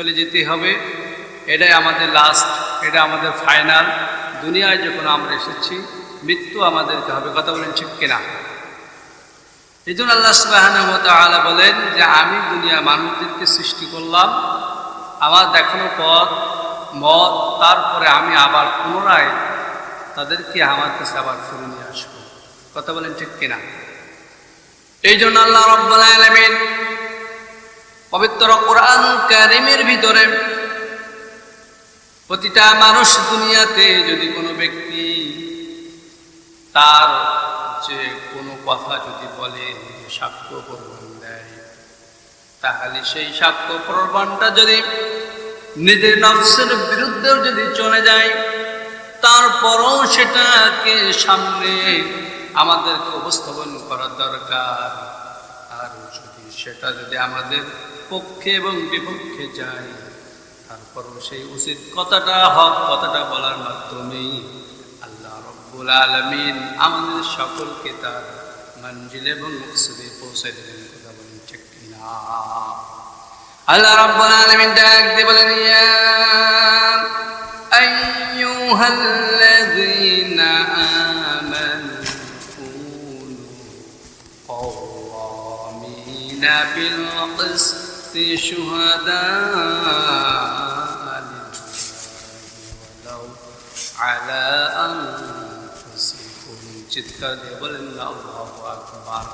চলে যেতে হবে। এটাই আমাদের লাস্ট এটা আমাদের ফাইনাল দুনিয়ায় যখন আমরা এসেছি, মৃত্যু আমাদেরকে হবে। কথা বলেন ঠিক কিনা? এই জন্য আল্লাহ সুবাহ বলেন যে, আমি দুনিয়া মানুষদেরকে সৃষ্টি করলাম। আমার দেখানো পথ, মত, তারপরে আমি আবার পুনরায় তাদেরকে আমার কাছে আবার ফিরে নিয়ে আসব। কথা বলেন ঠিক কিনা? এই জন্য আল্লাহ রব্বুল আলামিন পবিত্র কোরআন কারিমের ভিতরে প্রতিটা মানুষ দুনিয়াতে যদি কোনো ব্যক্তি তার যে কোনো কথা যদি বলে সাক্ষ্য প্রমাণ দেয়, তাহলে সেই সাক্ষ্য প্রমাণটা যদি নিজের নফসের বিরুদ্ধেও যদি চলে যায়, তারপরও সেটাকে সামনে আমাদেরকে উপস্থাপন করা দরকার। আর যদি সেটা যদি আমাদের পক্ষে এবং বিপক্ষে যায়, তারপরও সেই উচিত কথাটা, হক কথাটা বলার মাধ্যমেই আল্লাহ রব্বুল আলমিন আমাদের সকলকে তার মঞ্জিল এবং মকসুদে পৌঁছে দেবেন, কথা বলেন ঠিক কিনা? আল্লাহ রব্বুল আলমিন ডাক দিয়ে বলেন, ইয়া আইয়ুহাল্লাযীনা بالقسط شهداء لله ولو على أنفسكم চিৎকার দিয়ে বলেন আল্লাহু আকবার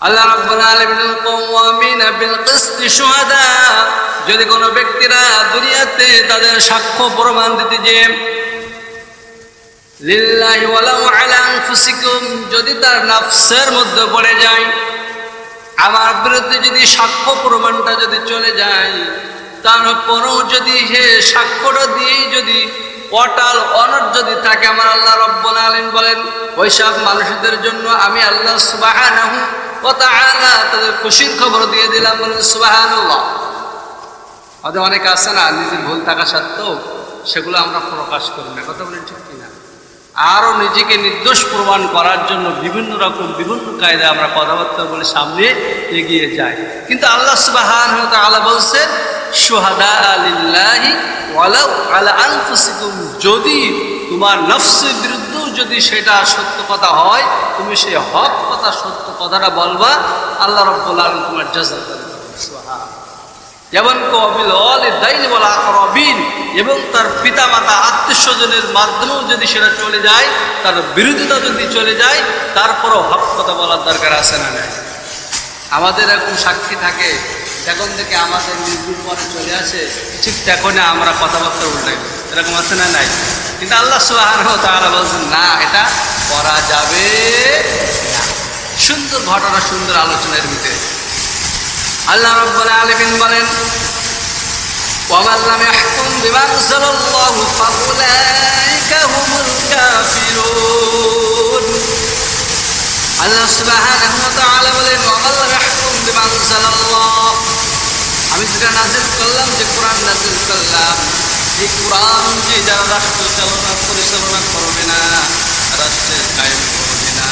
আল্লাহ রাব্বুল আলামিন কওয়ামিন বিল কিসত শুহাদা যদি কোনো ব্যক্তিরা দুনিয়াতে তাদের সাক্ষ্য প্রমাণ দিতে যে লিল্লাহি ওয়ালাউ আলা আনফুসিকুম যদি তার নফসের মধ্যে পড়ে যায় আমার বিরুদ্ধে যদি সাক্ষ্য প্রমাণটা যদি চলে যায়, তারপরও যদি সে সাক্ষ্যটা দিয়েই যদি পটাল অনর যদি থাকে, আমার আল্লাহ রব্বুল আলামিন বলেন ওইসব মানুষদের জন্য আমি আল্লাহ তাআলা তাদের খুশির খবর দিয়ে দিলাম। বলেন, সুবহানাল্লাহ। আমাদের অনেক আছে না, নিজের ভুল থাকা সত্ত্বেও সেগুলো আমরা প্রকাশ করি না। কথা বলেন ঠিক কিনা? আরও নিজেকে নির্দোষ প্রমাণ করার জন্য বিভিন্ন রকম বিভিন্ন কায়দা আমরা কথাবার্তা বলে সামনে এগিয়ে যাই। কিন্তু আল্লাহ সুবাহান আল্লাহ বলছেন সোহাদা আলিল্লাহি আলা যদি তোমার নফসের বিরুদ্ধেও যদি সেটা সত্য কথা হয়, তুমি সেই হক কথা সত্য কথাটা বলবা, আল্লাহ রব্বুল আলম তোমার জাজা সুহান যেমন কবিল দাইনি বলা রবিন এবং তার পিতা মাতা আত্মীয়স্বজনের মাধ্যমেও যদি সেটা চলে যায়, তার বিরোধিতা যদি চলে যায়, তারপরও হক কথা বলার দরকার আছে না নাই? আমাদের এখন সাক্ষী থাকে, যখন থেকে আমাদের মৃত্যুর পরে চলে আসে, ঠিক তখনই আমরা কথাবার্তা উল্টাই এরকম আছে না নাই? কিন্তু আল্লাহ সুহান তারা বলছেন, না, এটা করা যাবে না। সুন্দর ঘটনা, সুন্দর আলোচনার ভিতরে। আল্লাহ রব্বুল আলামিন বলেন ومن لم يحكم بما أنزل الله فأولئك هم الكافرون আল্লাহ সুবহানাহু ওয়া তাআলা বলেন ومن لم يحكم بما أنزل الله আমি যেটা নাজিল করলাম যে কোরআন নাজিল করলাম এই কোরআন যে যারা রাষ্ট্র চালনা পরিচালনা করবে না রাষ্ট্রের কায়েম করবে না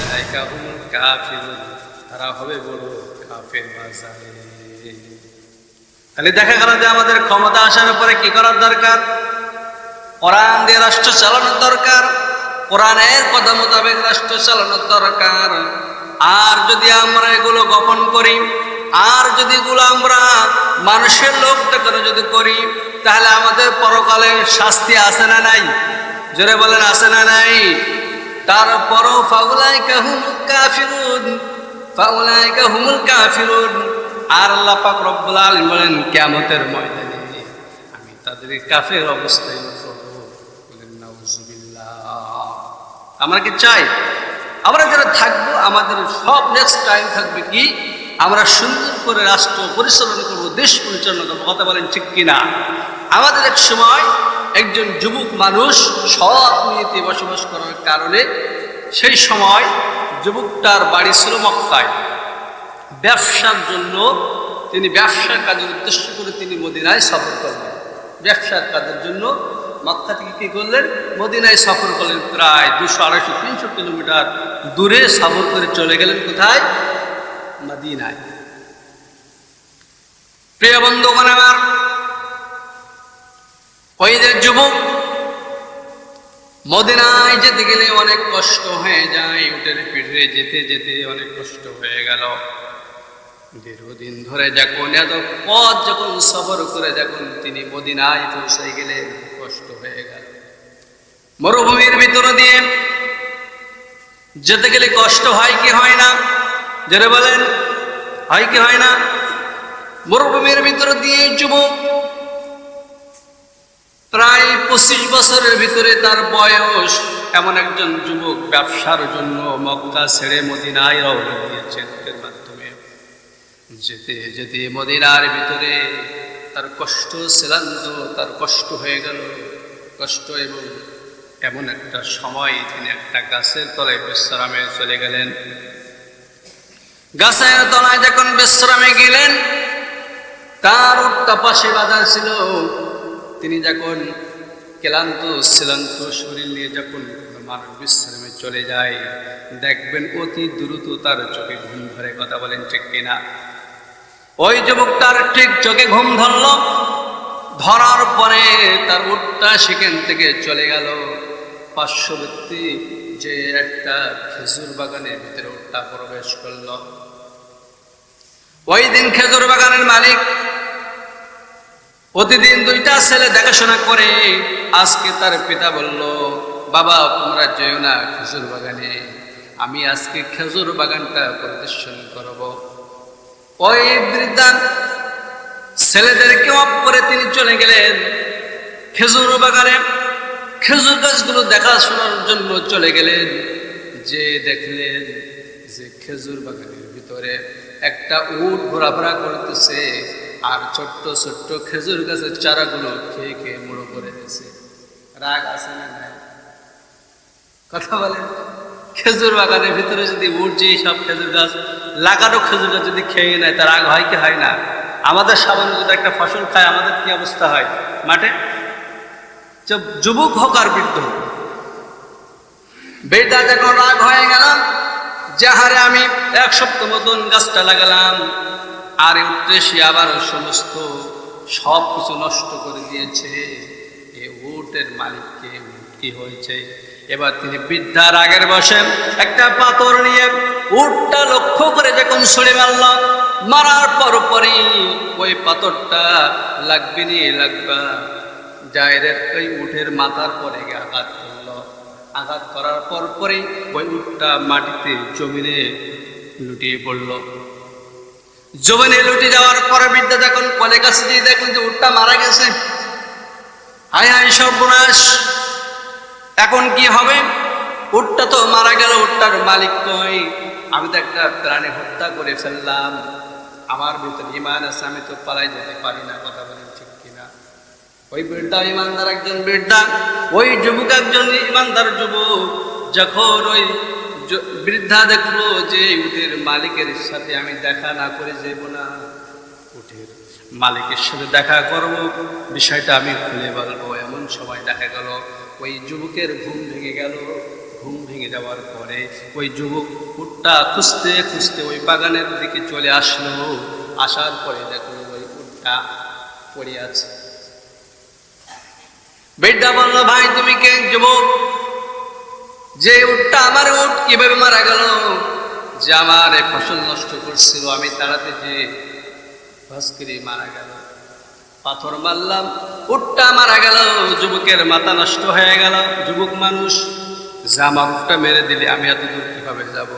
উলাইকা হুমুল কাফিরুন তারা হবে বড় কাফের বাজারে তাহলে দেখা গেল যে আমাদের ক্ষমতা আসার পরে কি করার দরকার? কোরআন দিয়ে রাষ্ট্র চালানোর দরকার, কোরআনের কথা মোতাবেক রাষ্ট্র চালানোর দরকার। আর যদি আমরা এগুলো গোপন করি, আর যদি এগুলো আমরা মানুষের লোক করে যদি করি, তাহলে আমাদের পরকালে শাস্তি আসে না নাই? জোরে বলেন আসে না নাই? তারপরও ফাউলাই কাহুম কাফিরুন। ফাউলাইকা হুমুল কাফিরুন। আর আল্লাহ পাক রব্বুল আলামিন ময়দানে আমি তাদের কাফের অবস্থায় আমরা কি চাই? আমরা যারা থাকব, আমাদের সব নেক্সট টাইম থাকবে কি? আমরা সুন্দর করে রাষ্ট্র পরিচালনা করব, দেশ পরিচালনা করব, কথা বলেন ঠিক কিনা? আমাদের এক সময় একজন যুবক মানুষ সৎ নিয়েতে বসবাস করার কারণে সেই সময় যুবকটার বাড়ি ছিল মক্কায়। ব্যবসার জন্য তিনি ব্যবসার কাজের উদ্দেশ্য করে তিনি মদিনায় সফর করলেন। ব্যবসার কাজের জন্য মক্কা থেকে কি করলেন? মদিনায় সফর করলেন প্রায় দুশো আড়াইশো, তিনশো কিলোমিটার দূরে সফর করে চলে গেলেন কোথায়? মদিনায়। প্রিয় বন্ধুগণ আমার ওই যুবক মদিনায় যেতে গেলে অনেক কষ্ট হয়ে যায়, উটের পিঠে যেতে যেতে অনেক কষ্ট হয়ে গেল। দীর্ঘদিন ধরে যখন, এত পথ যখন সফর করে যখন তিনি মদিনায় পৌঁছে গেলে কষ্ট হয়ে গেল। মরুভূমির ভিতর দিয়ে যেতে গেলে কষ্ট হয় কি হয় না? যারা বলেন, হয় কি হয় না? মরুভূমির ভিতর দিয়ে যুবক প্রায় পঁচিশ বছরের ভিতরে তার বয়স এমন একজন যুবক ব্যবসার জন্য মক্কা ছেড়ে মদিনায় রওনা দিয়েছেন মাধ্যমে। যেতে যেতে মদিনার ভিতরে তার কষ্ট শ্রান্ত তার কষ্ট হয়ে গেল। কষ্ট এবং এমন একটা সময় তিনি একটা গাছের তলায় বিশ্রামে চলে গেলেন। গাছের তলায় যখন বিশ্রামে গেলেন, তার উঠটা পাশে বাধা ছিল তিনি যখন ক্লান্ত শ্রান্ত শরীর নিয়ে যখন মানুষ বিশ্রামে চলে যায়, দেখবেন অতি দ্রুত তার চোখে ঘুম ধরে কথা বলেন, ঠিক কিনা ওই যুবক তার ঠিক চোখে ঘুম ধরল। ধরার পরে তার উঠটা সেখান থেকে চলে গেল। পার্শ্ববর্তী যে একটা খেজুর বাগানের ভিতরে উঠটা প্রবেশ করল। ওই দিন খেজুর বাগানের মালিক প্রতিদিন দুইটা ছেলে দেখাশোনা করে। আজকে তার পিতা বলল, বাবা, তোমরা যেও না খেজুর বাগানে। আমি আজকে খেজুর বাগানটা পরিদর্শন করব। ওই বৃদ্ধা ছেলেদেরকে অপ করে তিনি চলে গেলেন। খেজুর বাগানে খেজুর গাছগুলো দেখাশোনার জন্য চলে গেলেন। যে দেখলেন যে খেজুর বাগানের ভিতরে একটা উট ঘোরাফেরা করতেছে। আর ছোট্ট ছোট্ট খেজুর গাছের চারাগুলো খেয়ে খেয়ে মুড়ো করে দিয়েছে। রাগ আছে না নাই? কথা বলেন, খেজুর বাগানের ভিতরে যদি উঠ যে সব খেজুর গাছ, লাগানো খেজুর গাছ যদি খেয়ে নেয়, তার রাগ হয় কি হয় না? আমাদের সামান্য যদি একটা ফসল খায়, আমাদের কি অবস্থা হয়? মাঠে? যুবক হোক আর বৃদ্ধ বেটা যখন রাগ হয়ে গেলাম যে হারে আমি এক সপ্তাহ মতন গাছটা লাগালাম। আর উঠতে সে আবার সমস্ত সব কিছু নষ্ট করে দিয়েছে। এ উটের মালিককে কি হয়েছে। এবার তিনি বৃদ্ধার আগের বসেন একটা পাথর নিয়ে উটটা লক্ষ্য করে যখন ছড়ে মারল, মারার পর পরই ওই পাথরটা লাগবে নিয়ে লাগবা জায়রের ওই উঠের মাথার পরে আঘাত করল। আঘাত করার পর পরেই ওই উটটা মাটিতে জমিনে লুটিয়ে পড়ল। জমিনে লুটে যাওয়ার পরে বৃদ্ধা যখন কলে কাছে দিয়ে দেখলেন যে উটটা মারা গেছে। হাই হাই সর্বনাশ। এখন কি হবে? উটটা তো মারা গেল, উটটার মালিক কই? আমি তো একটা প্রাণী হত্যা করে ফেললাম। আমার ভিতরে ইমান আছে, আমি তো পালাই যেতে পারি না, কথা বলেন ঠিক কিনা? ওই বৃদ্ধা ইমানদার একজন বৃদ্ধা, ওই যুবক একজন ইমানদার যুবক, যখন ওই বৃদ্ধা দেখল যে উটের মালিকের সাথে আমি দেখা না করে যাব না। উটের মালিকের সাথে দেখা করব, বিষয়টা আমি খুলে বলব। এমন সময় দেখা গেল, ওই যুবকের ঘুম ভেঙে গেল। ঘুম ভেঙে যাওয়ার পরে ওই যুবক উটটা খুঁজতে খুঁজতে ওই বাগানের দিকে চলে আসলো। আসার পরে দেখল ওই উটটা পড়ে আছে। বেডা বলল, ভাই, তুমি কে? যুবক যে উটটা আমার উট কীভাবে মারা গেল? যে আমার ফসল নষ্ট করছিল, আমি তাড়াতে যে ভাস্করি মারা গেল। পাথর মারলাম, উটটা মারা গেল, যুবকের মাথা নষ্ট হয়ে গেল। যুবক মানুষ, যে আমার উটটা মেরে দিলে, আমি এত দূর কীভাবে যাব?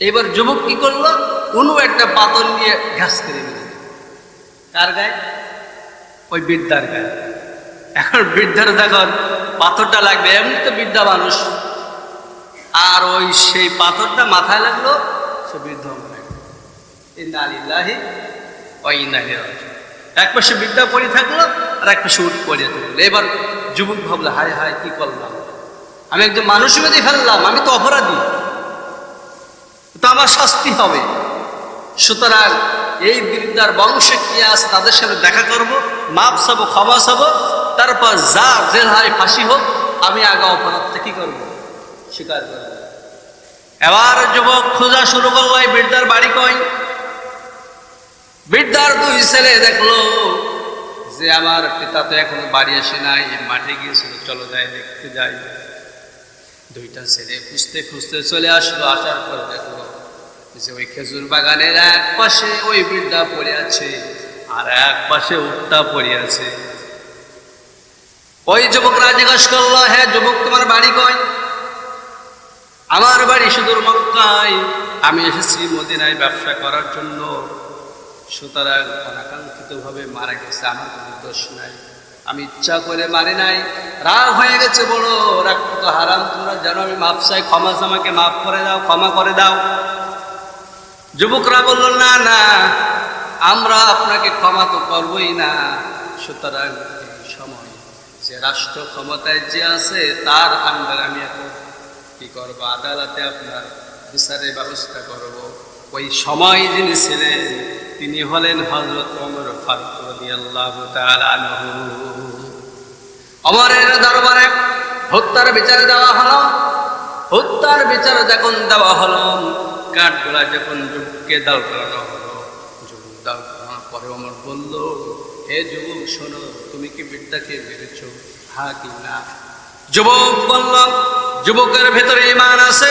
এবার যুবক কি করল? কোনো একটা পাথর নিয়ে ঘাস করে দিল কার গায়ে, ওই বৃদ্ধার গায়ে। এখন বৃদ্ধার যখন পাথরটা লাগবে, এমনি তো বৃদ্ধা মানুষ। আর ওই সেই পাথরটা মাথায় লাগল, সে বৃদ্ধ এক পাশে বৃদ্ধা পড়ে থাকল, আর এক পাশে উঠ পড়ে থাকল। এবার যুবক ভাবলো, হায় হায়, কি করলাম? আমি একজন মানুষ মেরে ফেললাম, আমি তো অপরাধী। তো আমার শাস্তি হবে। সুতরাং এই বৃদ্ধার বংশে কি আছে, তাদের সাথে দেখা করব, মাপ চাবো, ক্ষমা চাবো। তারপর যা জেল হারে ফাঁসি হোক, আমি আগে অপরাধটা কি করব? স্বীকার করব এবার যুবক খোঁজা শুরু করল, এই বৃদ্ধার বাড়ি কই? বৃদ্ধার দুই ছেলে দেখল যে আমার পিতা তো এখনও বাড়ি আসে নাই মাঠে গিয়েছিল চলো যাই দেখতে যাই দুইটা ছেলে খুঁজতে খুঁজতে চলে আসলো, আসার পর দেখল যে ওই খেজুর বাগানের এক পাশে ওই বৃদ্ধা পড়ে আছে, আর এক পাশে উঠটা পড়ে আছে। ওই যুবকরা জিজ্ঞাসা করল হ্যাঁ যুবক, তোমার বাড়ি কয় আমার বাড়ি সুদূর মক্কায়। আমি এসেছি মদিনায় ব্যবসা করার জন্য। সুতরাং অনাকাঙ্ক্ষিত ভাবে মারা গেছে, আমার কোনো দোষ নাই। আমি ইচ্ছা করে মারি নাই। রাগ হয়ে গেছে বড় রাগ তো হারাম, তোমরা জানো, আমি মাপ চাই। ক্ষমা আমাকে মাফ করে দাও, ক্ষমা করে দাও। যুবকরা বলল, না না, আমরা আপনাকে ক্ষমা তো করবই না। সুতরাং সময় যে রাষ্ট্র ক্ষমতায় যে আছে, তার আন্ডার আমি এখন কি করব? আদালতে আপনার বিচারের ব্যবস্থা করব। ওই সময় যিনি ছিলেন, তিনি হলেন হজরত অমর ফারুক অমরের দরবারে হত্যার বিচার দেওয়া হলো। হত্যার বিচার যখন দেওয়া হলো কাঠগোলা যখন যুবককে দাল করানো হলো যুবক দাল করানোর পরে অমর বলল হে যুবক, শোনো, তুমি কি বিদ্যাকে মেরেছ হা কি না? যুবক বলল, যুবকের ভেতরে ইমান আছে।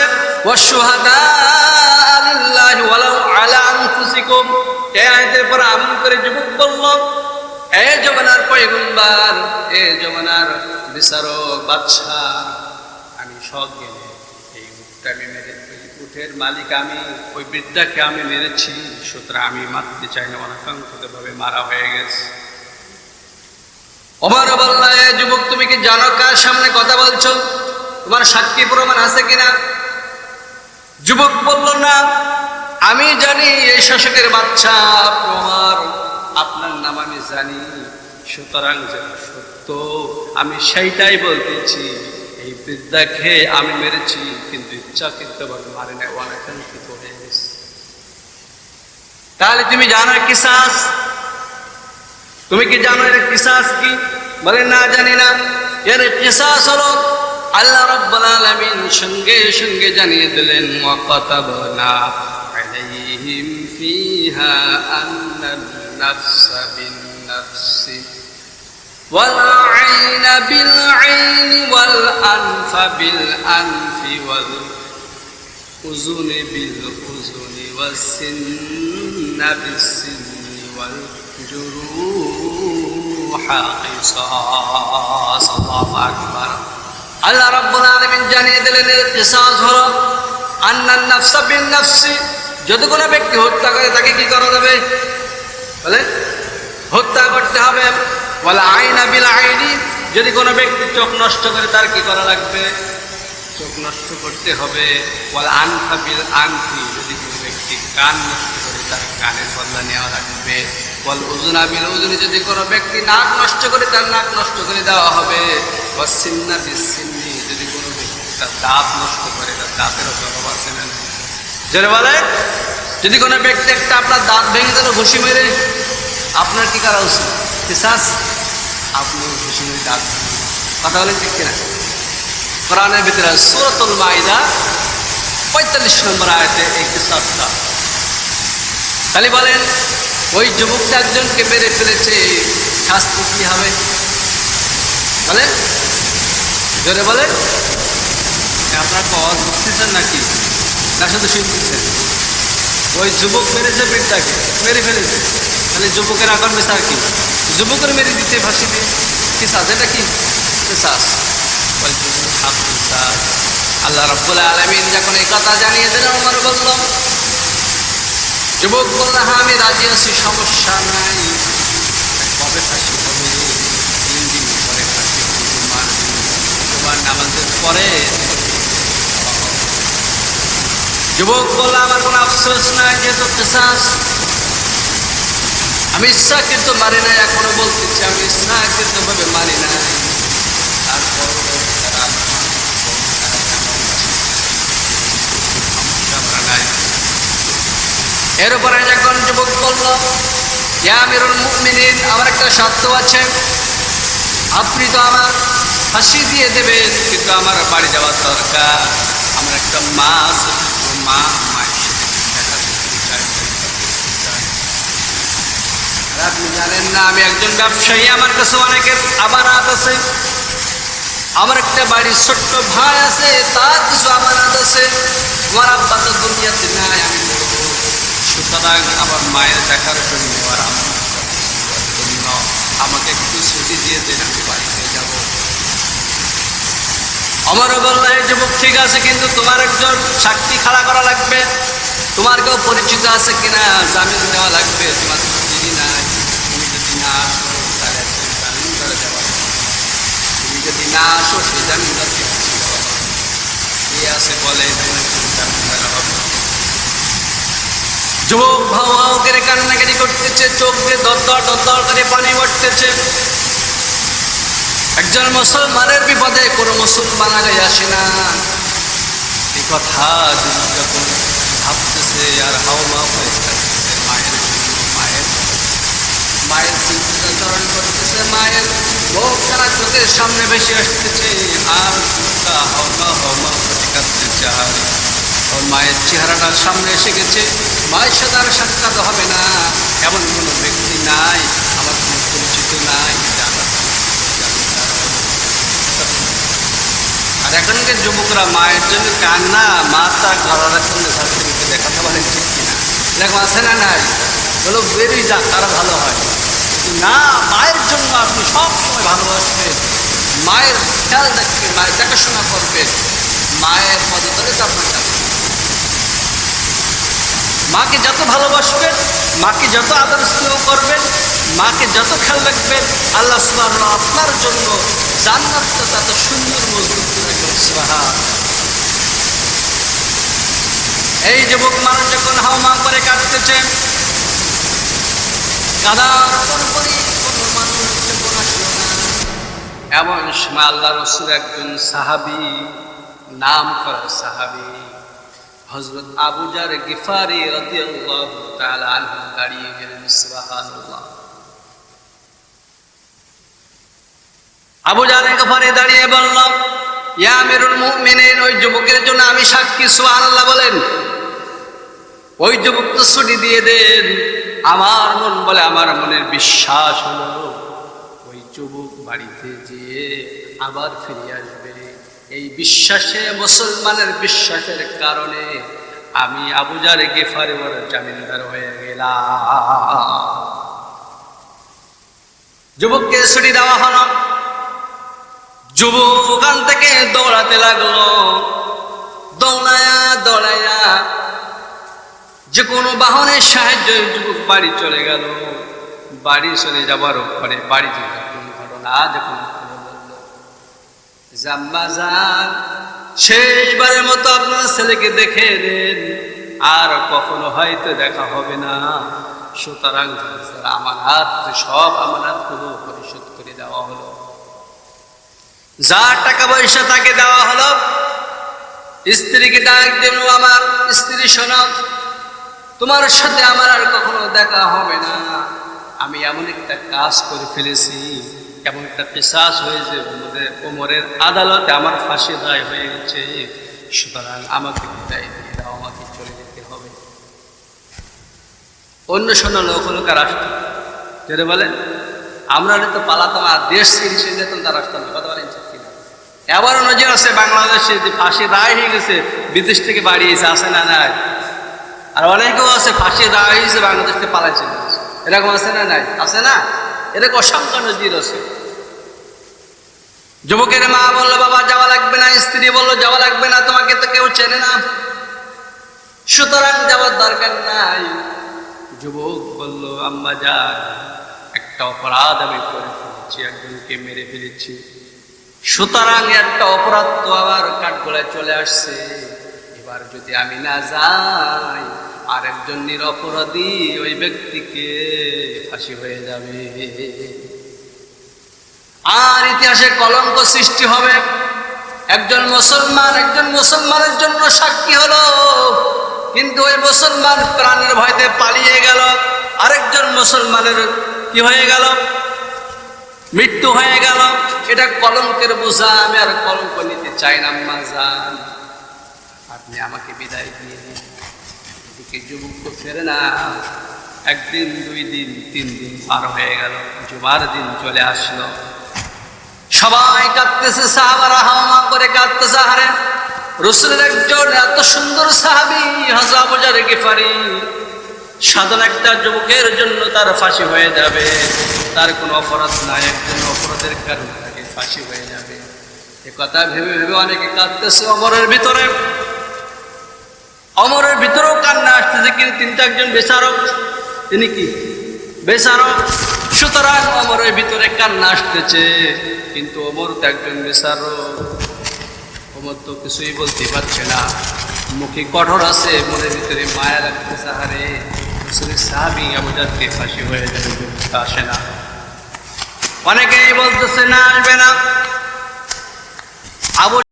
পর করে যুবক এ জমানার এ জমানার বিচারক আমি সব এই মালিক আমি, ওই বৃদ্ধাকে আমি মেরেছি, সুতরাং আমি মারতে চাই না অনাকাঙ্ক্ষিত ভাবে মারা হয়ে গেছে। ওমর বলল যুবক, তুমি কি জানো কার সামনে কথা বলছো? তোমার সাক্ষী প্রমাণ আছে কিনা? যুবক বলল, না, আমি জানি এই শাসকের বাচ্চা, প্রমাণ আপনার নাম আমি জানি। সুতরাং যেটা সত্য, আমি সেইটাই বলতেছি। এই বিদ্যাকে আমি মেরেছি, কিন্তু ইচ্ছা কিন্তু আবার মারে নাই অনাকাঙ্ক্ষিত তাহলে তুমি জানো কিসাস তুমি কি জানো এর কিসাস কি বলে না জানি না এর কিসাস হলো আল্লাহ রাব্বুল আলামিন সঙ্গে সঙ্গে জানিয়ে দিলেন ওয়াকাতাবনা আলাইহিম ফিহা আন্নান নাফসা বিন নাফসি والعين بالعين والأنف بالأنف والأذن بالأذن والسن بالسن والجروح قصاص الله أكبر আল্লাহ রাব্বুল আলামিন জানিয়ে দিলেন এর কিসাস হলো আন্নান নাফসা বিন নাফসি যদি কোনো ব্যক্তি হত্যা করে তাকে কি করা যাবে বলে হত্যা করতে হবে বলে আইনা বিল আইনি যদি কোনো ব্যক্তি চোখ নষ্ট করে তার কি করা লাগবে চোখ নষ্ট করতে হবে বলে আনফা বিল আনফি যদি কোনো ব্যক্তি কান নষ্ট করে তার কানের বদলা নেওয়া লাগবে। বল ওজনা বিল ওজনে যদি কোনো ব্যক্তি নাক নষ্ট করে তার নাক নষ্ট করে দেওয়া হবে। বা সিন্না বিসিন্নি, যদি কোনো ব্যক্তি তার দাঁত নষ্ট করে, তার দাঁতেরও জবাব আছে না যারা বলে? যদি কোনো ব্যক্তি একটা আপনার দাঁত ভেঙে দিল ঘুষি মেরে, আপনার কি করা উচিত? কিসাস? আপনি ঘুষি মেরে দাঁত। কথা বলেন ঠিক কিনা? কোরআনের ভিতরে সুরতুল মাইদা পঁয়তাল্লিশ নম্বর আয়তে এই কিসাসটা তাহলে বলেন, ওই যুবকটা একজনকে মেরে ফেলেছে, শাস্তি কি হবে? বলেন, জোরে বলেন। আপনার কজ বুঝতেছেন নাকি? না, শুধু শুনতেছেন। ওই যুবক মেরেছে বৃদ্ধাকে মেরে ফেলেছে। তাহলে যুবকের এখন বিচার কি? যুবকের মেরে দিতে ফাঁসি দিয়ে কিসাস এটা কি কিসাস। ওই যুবক আল্লাহ রব্বুল আলমিন যখন এই কথা জানিয়ে দিলেন আমার বলল, যুবক বলল হ্যাঁ আমি রাজি আছি, সমস্যা নাই। কবে ফাঁসি হবে তিন দিন পরে ফাঁসি নামাজের পরে যুবক বলল, আমার কোনো আফসোস নাই যেহেতু কেসাস আমি ইচ্ছাকৃত মারি নাই, এখনও বলতেছি, আমি ইচ্ছাকৃত ভাবে মারি নাই তারপর এর উপরে যখন যুবক বলল, ইয়া আমিরুল মুমিনিন, আমার একটা শর্ত আছে। আপনি তো আমার ফাঁসি দিয়ে দেবেন, কিন্তু আমার বাড়ি যাওয়ার দরকার। আমার একটা মা মা আপনি জানেন না, আমি একজন ব্যবসায়ী, আমার কাছে অনেকের আমানত আছে। আমার একটা বাড়ির ছোট্ট ভাই আছে, তার কিছু আমানত আছে। আমার আব্বা তো দুনিয়াতে নাই, আমি সুতরাং আমার মায়ের দেখার জন্য আর আমার জন্য আমাকে একটু ছুটি দিয়ে দেন আমি বাড়িতে যাব আমারও বলল এই যুবক ঠিক আছে কিন্তু তোমার একজন সাক্ষী খাড়া করা লাগবে তোমার কেউ পরিচিত আছে কিনা জামিন দেওয়া লাগবে তোমার দিদি নাই তুমি যদি না আসো তাহলে জামিন করে দেওয়া তুমি যদি না আসো সেই জামিনদার কে আছে বলে তোমার একজন জামিন দেওয়া হবে যুবক ভাও ভাও করে কান্নাকাটি করতেছে, চোখ দিয়ে দর দর দর দর করে পানি পড়তেছে। একজন মুসলমানের বিপদে কোনো মুসলমান আগে আসে না। এই কথা তিনি যখন ভাবতেছে, আর হাও মাও হয়ে মায়ের জন্য, মায়ের মায়ের চিন্তা চরণ করতেছে, মায়ের মুখ তারা চোখের সামনে বেশি আসতেছে। আর হাওমা হাওমা করে কাঁদতেছে আর ওর মায়ের চেহারাটার সামনে এসে গেছে। মায়ের সাথে আর সাক্ষাৎ হবে না। এমন কোনো ব্যক্তি নাই, আমার কোনো পরিচিত নাই আর এখনকার যুবকরা মায়ের জন্য কান্না মা তার ঘরের সঙ্গে শাশুড়িকে দেখাতে পারে ঠিক কিনা। দেখো, আছে না নাই? বলো বেরিয়ে যাক, তারা ভালো হয়। না, মায়ের জন্য আপনি সব সময় ভালোবাসবেন। মায়ের খেয়াল রাখবেন, মায়ের দেখাশোনা করবেন। মায়ের পদতলে তো আপনার। মাকে যত ভালোবাসবেন, মাকে যত আদর স্নেহ করবেন, মাকে যত খেয়াল রাখবেন, আল্লাহ সুবাহ আপনার জন্য জান্নাতটা তত সুন্দর মজবুত রাখবেন সুবাহা এই যুবক মানুষ যখন হাওমা করে কাটতেছে কাদার পরপরই কোনো মানুষ যখন আসলো না এমন সময় আল্লাহ রসুল একজন সাহাবি নাম করা সাহাবি গিফারি রাদিয়াল্লাহু তাআলা আনহু দাঁড়িয়ে গেলেন, সুবহানাল্লাহ। গিফারি দাঁড়িয়ে বলল, ইয়া আমিরুল মুমিনিন, ওই যুবকের জন্য আমি সাক্ষী, সুবহানাল্লাহ বলেন। ওই যুবক তো ছুটি দিয়ে দেন। আমার মন বলে আমার মনের বিশ্বাস হলো। ওই যুবক বাড়িতে যেয়ে আবার ফিরে আসবে। এই বিশ্বাসে মুসলমানের বিশ্বাসের কারণে আমি আবুজারে গেফারে বড় জামিনদার হয়ে গেলাম। যুবককে ছুটি দেওয়া হলো। যুবক থেকে দৌড়াতে লাগল। দৌড়ায়া দৌড়ায়া যে কোনো বাহনের সাহায্যে যুবক বাড়ি চলে গেল। বাড়ি চলে যাবার পরে বাড়িতে ঘটনা, যখন জাম্মাজান শেষবারের মতো আপনার ছেলেকে দেখে দেন আর কখনো হয়তো দেখা হবে না। সুতরাং আমার হাত সব আমার হাতগুলো পরিশোধ করে দেওয়া হলো যা টাকা পয়সা তাকে দেওয়া হলো, স্ত্রীকে ডাক দিল আমার স্ত্রী শোনাও, তোমার সাথে আমার আর কখনো দেখা হবে না। আমি এমন একটা কাজ করে ফেলেছি। এমন একটা পেশাস হয়েছে ওমরের আদালতে আমার ফাঁসি দায় হয়ে গেছে। সুতরাং আমাকে বিদায় দিয়ে দাও, আমাকে চলে যেতে হবে। অন্য শোনো লোক হলো কার যেটা বলেন, আমরা তো পালাতাম আর দেশ ছেড়ে সে যেতাম, তার রাষ্ট্র কথা বলেন এবারও নজির আছে বাংলাদেশে যে ফাঁসি দায় হয়ে গেছে, বিদেশ থেকে বাড়িয়েছে আসে না নাই? আর অনেকেও আছে, ফাঁসি দেওয়া হয়েছে বাংলাদেশ থেকে পালাইছে এরকম আছে না নাই? আছে না? এরকম অসংখ্য নজির আছে। যুবকের মা বলল, বাবা, যাওয়া লাগবে না। স্ত্রী বলল, যাওয়া লাগবে না, তোমাকে তো কেউ চেনে না। সুতরাং যাওয়ার দরকার নাই। যুবক বলল, আম্মা যা একটা অপরাধ আমি করে ফেলেছি, একজনকে মেরে ফেলেছি। সুতরাং একটা অপরাধ তো আবার কাঠগোলায় চলে আসছে। এবার যদি আমি না যাই আর একজন নিরপরাধী ওই ব্যক্তিকে ফাঁসি হয়ে যাবে। আর ইতিহাসে কলঙ্ক সৃষ্টি হবে। একজন মুসলমান, একজন মুসলমানের জন্য সাক্ষী হলো। কিন্তু ওই মুসলমান প্রাণের ভয়তে পালিয়ে গেল। আরেকজন মুসলমানের কি হয়ে গেল? মৃত্যু হয়ে গেল। এটা কলঙ্কের বোঝা। আমি আর কলঙ্ক নিতে চাই না, আম্মা যান আপনি আমাকে বিদায় দিয়ে দিন। এদিকে যুবক ফেরে না। একদিন, দুই দিন, তিন দিন পার হয়ে গেল। জুমার দিন চলে আসলো। সবাই কাঁদতেছে, সাহাবারা হাওয়া করে কাঁদতেছে হারে রসুলের একজন এত সুন্দর সাহাবি হাজা বাজারে গেফারি। সাধারণ একটা যুবকের জন্য তার ফাঁসি হয়ে যাবে। তার কোনো অপরাধ নাই, একজন অপরাধের কারণে তাকে ফাঁসি হয়ে যাবে। এ কথা ভেবে ভেবে অনেকে কাঁদতেছে। অমরের ভিতরে অমরের ভিতরেও কান্না আসতেছে, কিন্তু তিনি তো একজন বেচারক তিনি কি? বেচারক সুতরাং অমরের ভিতরে কান্না আসতেছে, কিন্তু অমর তো একজন বেচারক অমর তো কিছুই বলতে পারছে না। মুখে কঠোর আছে, মনের ভিতরে মায়া লাগতেছে হারে সাহাবি আমাদেরকে ফাঁসি হয়ে যাবে আসে না। অনেকেই বলতেছে, না, আসবে না। আবু